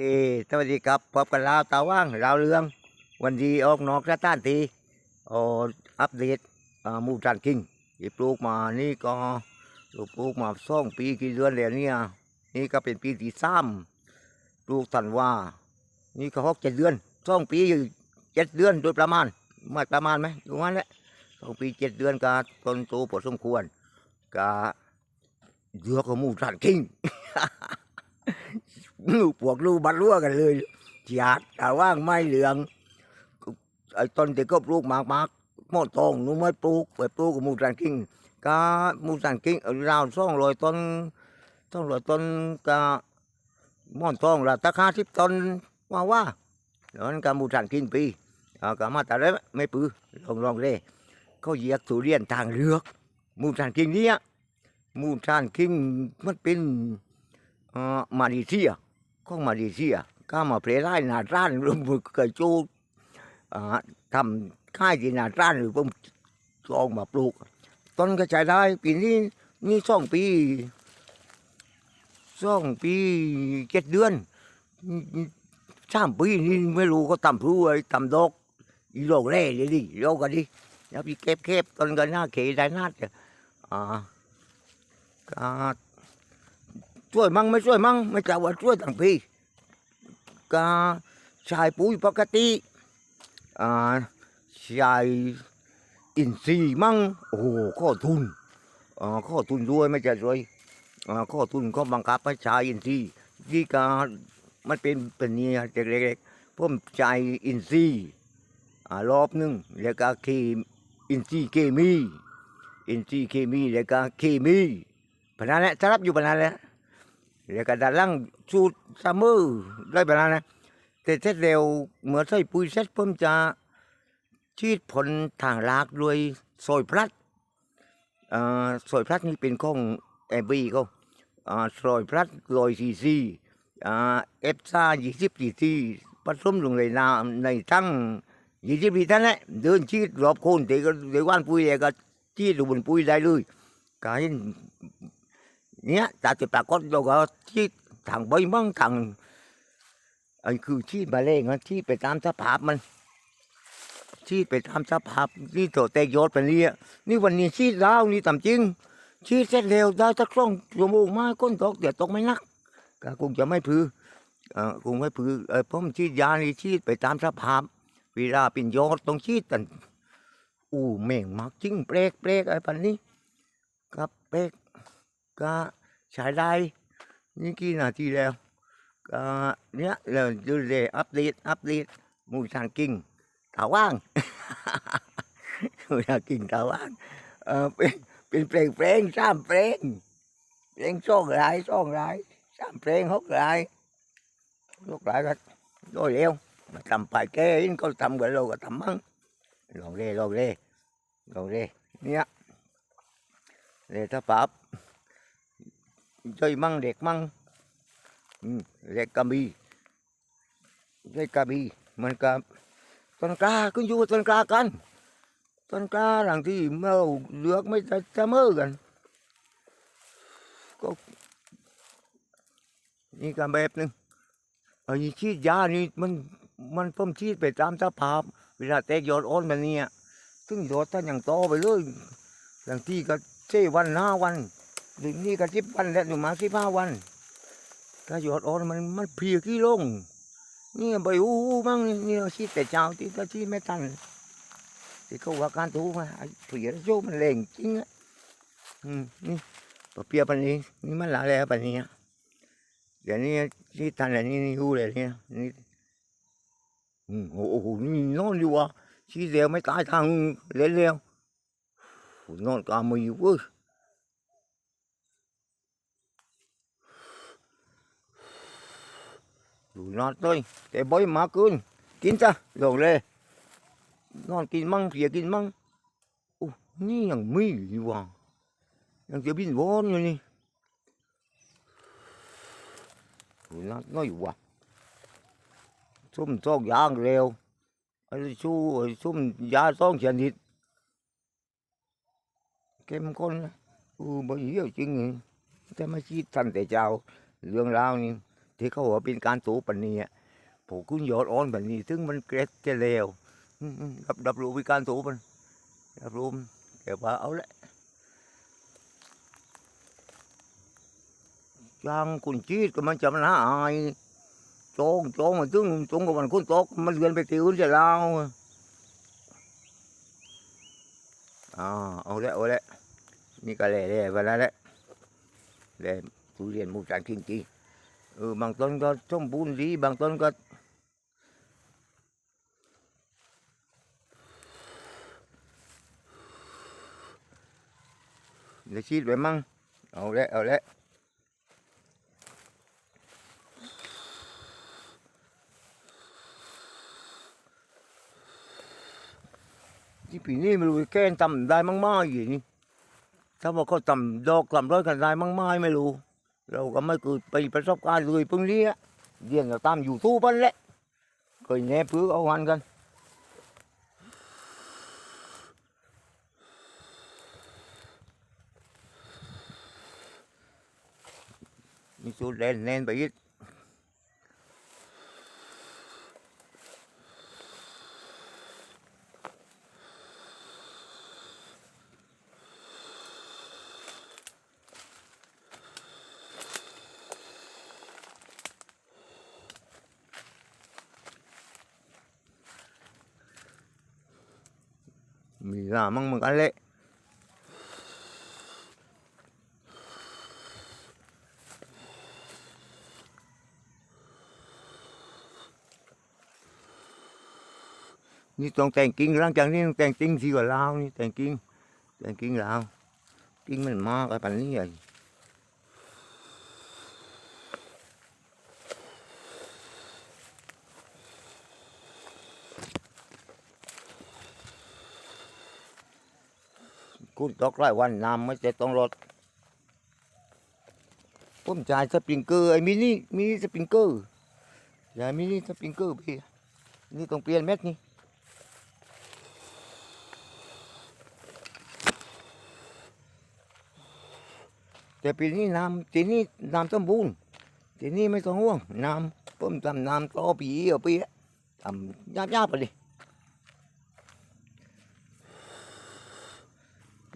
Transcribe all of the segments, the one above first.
สวัสดีครับพบกันลาวตาว่างลาวเรือง วันดีออกนอกสถานทีโออัปเดตมูจานกิงที่ปลูกมานี่ก็ปลูกมาสองปีกี่เดือนแล้วเนี่ยนี่ก็เป็นปีที่สามปลูกทันว่านี่ก็หกเจ็ดเดือนสองปีอยู่เจ็ดเดือนโดยประมาณม่ประมาณไหมอยู่วันแหละสองปีเจ็ดเดือนก็ต้นโตพอสมควรก็เดือกของหมูจานกิง ลูกพวกลูกบัดรั่วกันเลยจาดแต่ว่างไม้เหลืองไอ้ต้นที่ก็ปลูกมากมากหมดตองนูไม่ปลูกไปปลูกกับมูสันกิ้งก็มูสันกิ้งเอาราวสองร้อยต้นสองร้อยต้นก็หมอนทองละตะคาทิบต้นว่าว่าแล้วนั้นก็มูสันกิ้งปีก็มาแต่และไม่ปือลองลองเลยเขาเหยียกทุเรียนทางเลือกมูสันกิ้งเนี้ยมูสันกิ้งมันเป็นอ่อมาเลเซีย ของมาเลเซียก็มาเพลไล่นาร้านรวมมือเคยจูอ่าทำค่ายที่นาร้านหรือผมลองมาปลูก ต้นก็ใช้ได้ปีนี้นี่สองปีสองปีเจ็ดเดือนสามปีนี่ไม่รู้ก็ทำพลุอะไรทำดอกอีโลกแร่เลยดิโลกกันดิแล้วพี่เก็บเก็บต้นก็น่าเขยได้นาจะอ่าก็ ช่วยมั่งไม่ช่วยมั่งไม่จะว่าช่วยทั้งปีก็ใช้ปุ๋ยปกติอ่าใช้อินทรีย์มั่งโอ้โหข้อทุนอ่าข้อทุนด้วยไม่จะช่วยอ่าข้อทุนก็บังคับให้ใช้อินทรีย์ที่ก็มันเป็นเป็นนี่เล็กๆผมใช้อินทรีย์อ่ารอบหนึงแล้วก็เคอินทรีย์เคมีอินทรีย์เคมีแล้วก็เคมีพนันแหละสลับอยู่พนันแหละ แล้วก็ด้านล่างสูตรซามือได้แบบนั้นนะแต่เสร็จเร็วเมื่อใส่ปุ๋ยเสร็จผมจะฉีดผลทางรากด้วยซอยพลัดเอ่อซอยพลัดนี่เป็นของเอบีเขาซอยพลัดลอยซีซีเอฟซ่ายี่สิบซีซีผสมลงในน้ำในทั้งยี่สิบลีตรนั่นแหละเดินฉีดรอบโคนเด็กก็เด็กว่านปุ๋ยแล้วก็ฉีดลงบนปุ๋ยได้เลยกเห็น เนี้ยต่จะปรากฏเราก็ที่ทางใบมั่งทางไอ้คือที่มาเล่งนะที่ไปตามสภาพมัน ที่ไปตามสภาพนี่ตัวแตกยอดไปเนี่ยนี่วันนี้ชีดแล้วนี่ตามจริง ชีดเสร็จเร็วได้สักสองชั่วโมงมาก้นตกเดี๋ยวตกไม่นักก็คงจะไม่พือเออคงไม่พือเออผมชีดยานี่ชีดไปตามสภาพเวลาเป็นยอดต้องชีดกันอู้แม่งมากจริงเปรกเปรกไอ้ปันนี้ครับเปรกก็ ใช้ได้นี่กี่นาทีแล้วก็เนี้ยเราดูเลยอัปเดตอัปเดตหมูชานกิ้งตาว่างมูชานกิ้งตาว่างเออเป็นเป็นเพลงเพลงสามเพลงเพลงสองรายสองรายสามเพลงหกรายหกรายก็โดยเร็วมาทำไปแก่อินก็ทำกันเราก็ทำมั่งลองเล่ลองเล่ลองเล่เนี่ยเล่ถ้าปับ ย่อยมั่งเด็กมั่งเด็กกะบีเด็กกะบีมันกับต้นกล้าขึ้อยู่ต้นกล้ากันต้นกล้าหลังที่เราเลือกไม่จะจะเมื่อกันก็นี่ก็แบบหนึ่งไอ้นนี้ชีดยานี่มันมันเพิ่มชีดไปตามสภาพ เวลาแตกยอดอ้อนแบบนี้ซึ่งยอดถ้าอย่างโตไปเลยหลังที่ก็เจวันหน้าวัน เดี๋ยวนี้ก็สิบวันแล้วอยู่มาสิบห้าวันถ้าหยอดอ่อนมันมันเพียขี้ลงนี่ใบอู้มั่งนี่เราชีดแต่เช้าที่ก็ชีไม่ทันที่เขาว่าการถูมาไอ้เพียโยมันแรงจริงอะอืมนี่ปะเปียปันนี้นี่มันหลายแล้วปันนี้เดี๋ยวนี้ชีดทันแล้วนี่นี่รู้เลยเนี่ยนี่อืมโอ้โหนี่นอนอยู่อะชีดเดียวไม่ตายทางเล่นเร็วโอ้โห นอนเลยแต่บ่อยมากินกินจ้ะลงเลยนอนกินมั่งเพียกินมั่งโอ้นี่ยังไม่อยู่ว่ะยังจะบินวอนอยู่นี่นอนน้อยว่ะซุ่มซ้องยางเร็วไอ้ชู้ซุ่มยาซ้องชนิดเข้มข้นอือบ่เหี้ยวจริงแต่ไม่ชีดทันแต่เจ้าเรื่องราวนี้ ที่เขาว่าเป็นการตูปันนี้อะผมคุณยอดอ่อนแบบนี้ ซึ่งมันเกรดจะเลวรับรับรู้วิการตูมันรับรู้มันแต่ว่าเอาละยางคุณจีดก็มันจะมันหายโจงโจงมันซึ่งโจงกับมันคุณตกมันเรือนไปติวจะเล่าอ่าเอาละเอาละนี่ก็เลยเลยวันนั้นแหละเลยทุเรียนมูจานจริงๆเออบางต้นก็สมบูรณ์ดีบางต้นก็เดี๋ยวชีดไปมั่งเอาละเอาละที่ปีนี้ไม่รู้แกนทำได้มั่งไม่อย่างนี้ถ้าว่าเขาทำดอกทำร้อยกันได้มั่งไม่ไม่รู้ เราก็ไม่เคยไปประสบการณ์เลยเพิ่งนี้เรียนตามอยู่ทูปันแหละเคยแนบพื้เอาวันกันมีสูตรเล่นเล่นไปอีก มีลามั่งเหมือนกันเลยนี่ต้องแต่งกิ้งร่างจากนี้ต้องแต่งกิ้งสีกว่าลาวนี่แต่งกิ้งแต่งกิ้งลาวกิ้งมันมากไอ้ปันนี้ไอ้คุณตกไร่วันน้ำไม่จะต้องรถผมจ่ายสปริงเกอร์ไอ้มินิมินิสปริงเกอร์จ่ายมินิสปริงเกอร์พี่นี่ต้องเปลี่ยนเม็ดนี่แต่ปีนี้น้ำทีนี้น้ำสมบูรณ์ทีนี้ไม่ต้องห่วงน้ำผมทำน้ำต่อปีเอาปีทำยาบๆไปเลย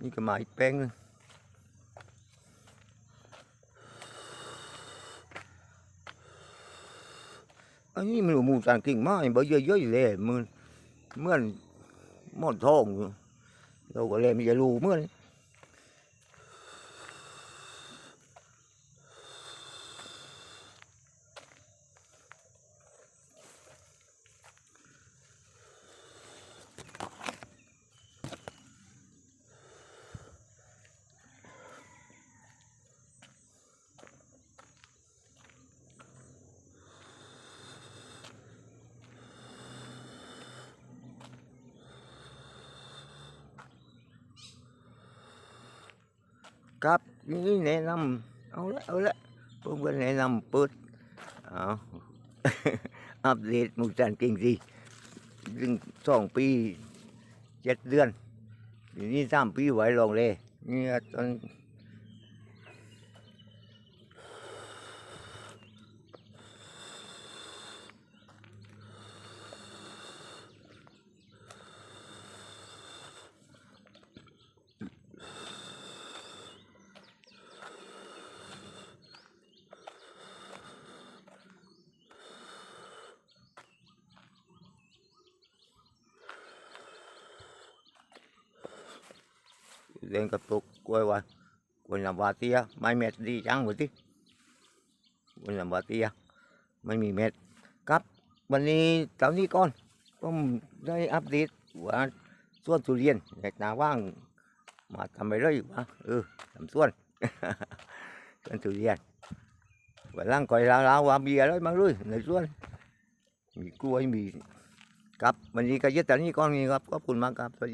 นี่ก็มาอีกแป้งนึงอันนี้มันหมูสางกิ่งไม้เบอร์เยอะๆเลยมันเมือนหมอนทองเราก็เลยไมีจะรู้เมื่อน ครับนี่แนะนำเอาละเอาละผมก็แนะนำเปิดเอาอัปเดตหมูจันเก่งสิถึงสองปีเจ็ดเดือนทีนี้สามปีไหวลองเลยนี่ตอน เล่นกับตุกกล้วยว่าคนลำบาเตียไม่เม็ดดีจังหมดที่คนลำบาเตียไม่มีเม็ดครับ วันนี้ตอนนี้ก่อนผมได้อัปเดตว่าส่วนทุเรียนเด็กนาว่างมาทำไปเลยว่าเออทำส่วนสวนทุเรียนวันหล่างก่อยลาวลาวว่าเบียร์เลยมาเลยในส่วน มีกล้วยมีครับวันนี้ก็ยึดแต่นี้ก่อนนี้ครับขอบคุณมากครับสวัสดี